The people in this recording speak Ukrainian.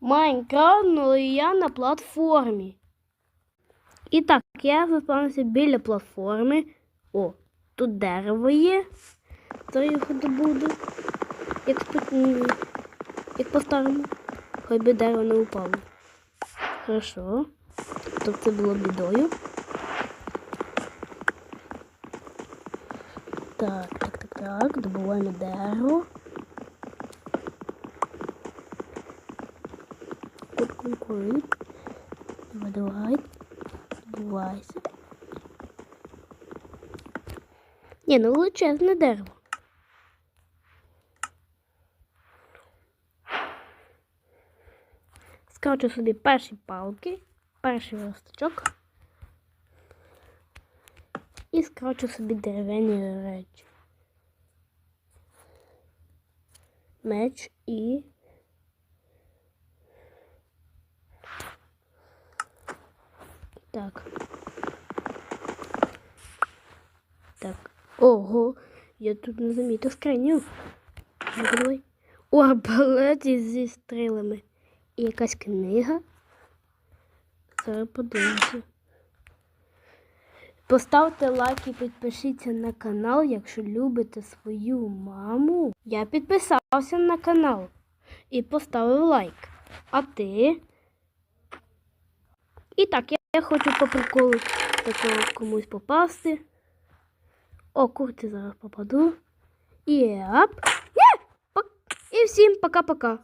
Майнкрафт, але я на платформі. І так, я заспавнився біля платформи. О, тут дерево є. То я його добуду. Як, спи- як по-старому. Хай би дерево не упало. Хорошо. Тобто це було бідою. Так, так, так, так. Добуваємо дерево. Давай, давай. Добувайся. Ні, ну величезне дерево. Скачу собі перші палки, перший росточок. І скачу собі дерев'яні речі. Меч і. Так. Так. Ого, я тут не замітив скриню. Давай. О, зі стрілами. І якась книга. Зараз подивимося. Поставте лайк і підпишіться на канал, якщо любите свою маму. Я підписався на канал і поставив лайк. А ти? І так, я, я хочу по приколу такого комусь попасти. О, курти зараз попаду. І ап. І всім пока-пока.